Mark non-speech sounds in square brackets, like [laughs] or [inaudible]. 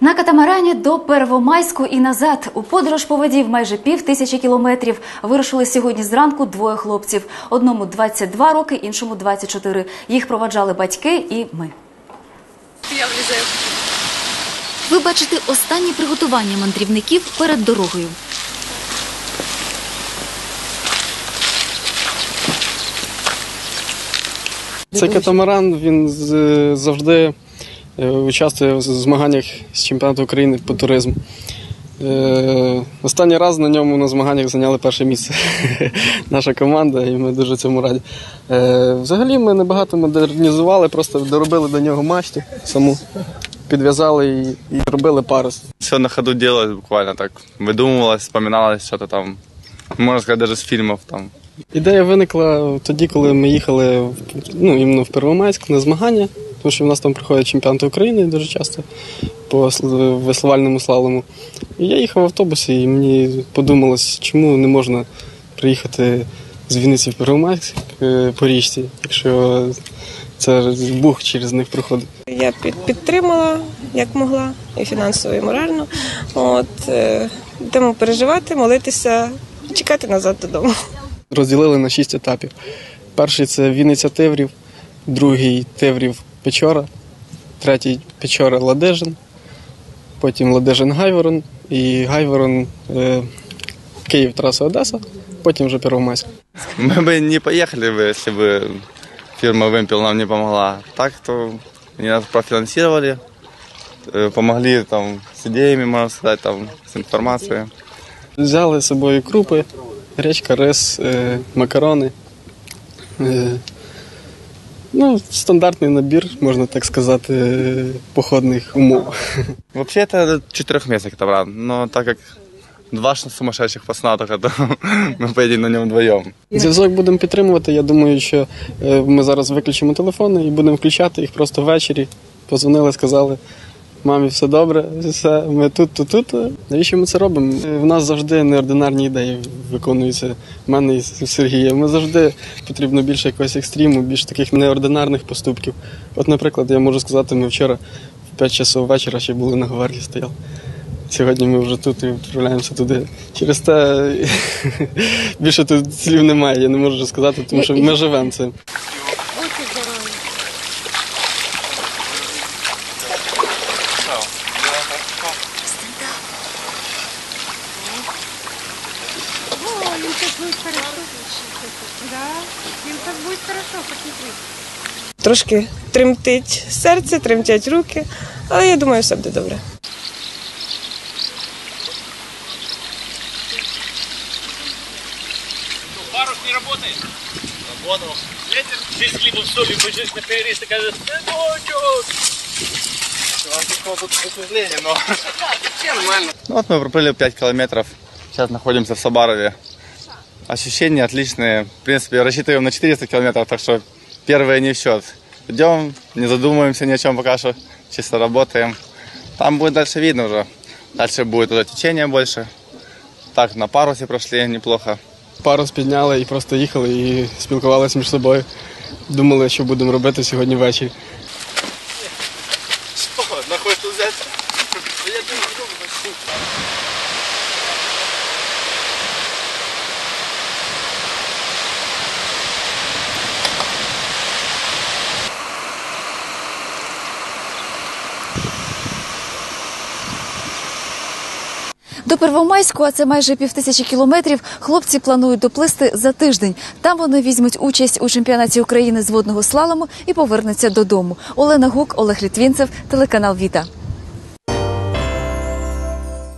На катамарані до Первомайську і назад у подорож по воді в майже пів тисячі кілометрів вирушили сьогодні зранку двоє хлопців. Одному 22 роки, іншому 24. Їх проваджали батьки і ми. Ви бачите останні приготування мандрівників перед дорогою. Цей катамаран він з- завжди участвує в змаганнях з чемпіонату України по туризму. Е, Останній раз на ньому на змаганнях зайняли перше місце [laughs] наша команда, і ми дуже цьому раді. Е, Взагалі ми небагато модернізували, просто доробили до нього мачту саму, підв'язали і, і робили парус. Все на ходу делалось буквально так. Выдумывалось, вспоминалось что-то там. Можно сказать, даже с фильмов там. Ідея виникла тоді, коли ми їхали ну, іменно в Первомайськ на змагання, тому що в нас там приходять чемпіонати України дуже часто по сл- веслувальному слалому. І я їхав в автобусі, і мені подумалось, чому не можна приїхати з Вінниці в Первомайськ е, по річці, якщо це бух через них проходить. Я під, підтримала як могла, і фінансово, і морально. От, е, будемо переживати, молитися, чекати назад додому. розділили на шість етапів. Перший це Вінниця Теврів, другий Теврів Печора, третій Печора Ладежин, потім Ладежин Гайворон і Гайворон е, Київ, траса Одеса, потім вже Первомайськ. Мы бы не поехали бы, если бы фирма Вымпел нам не помогла. Так, то они нас профинансировали, э, помогли там с идеями, можно сказать, там, с информацией. Взяли з собою крупи, гречка, рис, е, макарони. Е, ну, стандартний набір, можна так сказати, е, походних умов. Вообще это четырехместный катамаран, но так как два сумасшедших пацана только, то [laughs] мы поедем на нем вдвоем. Зв'язок будемо підтримувати. Я думаю, що е, ми зараз виключимо телефони і будемо включати їх просто ввечері. Позвонили, сказали. Мамі, все добре, все, ми тут, тут, тут. Навіщо ми це робимо? Е, В нас завжди неординарні ідеї виконуються. В мене і Сергія. Ми завжди потрібно більше якогось екстриму, більше таких неординарних поступків. От, наприклад, я можу сказати, ми вчора в 5 часов вечора ще були на гвардії стояли. Сьогодні ми вже тут і відправляємося туди. Через те [laughs] більше тут слів немає, я не можу сказати, тому що ми живемо цим. О, им так будет хорошо. Да, им так будет хорошо, посмотри. Трошки тремтить серце, тремтять руки, але я думаю, все буде добре. Парус не работает? Работал. Ветер здесь с хлебом солью бежишь на перерез, кажешь, сыночек! Ну вот мы проплыли 5 километров. Сейчас находимся в Сабарове. Ощущения отличные. В принципе, рассчитываем на 400 километров, так что первые не в счет. Идем, не задумываемся ни о чем пока что. Чисто работаем. Там будет дальше видно уже. Дальше будет уже течение больше. Так, на парусе прошли неплохо. Парус підняли і просто їхали і спілкувалися між собою. Думали, що будемо робити сьогодні ввечері. До Первомайську, а це майже півтисячі кілометрів, хлопці планують доплисти за тиждень. Там вони візьмуть участь у чемпіонаті України з водного слалому і повернуться додому. Олена Гук, Олег Літвінцев, телеканал Віта.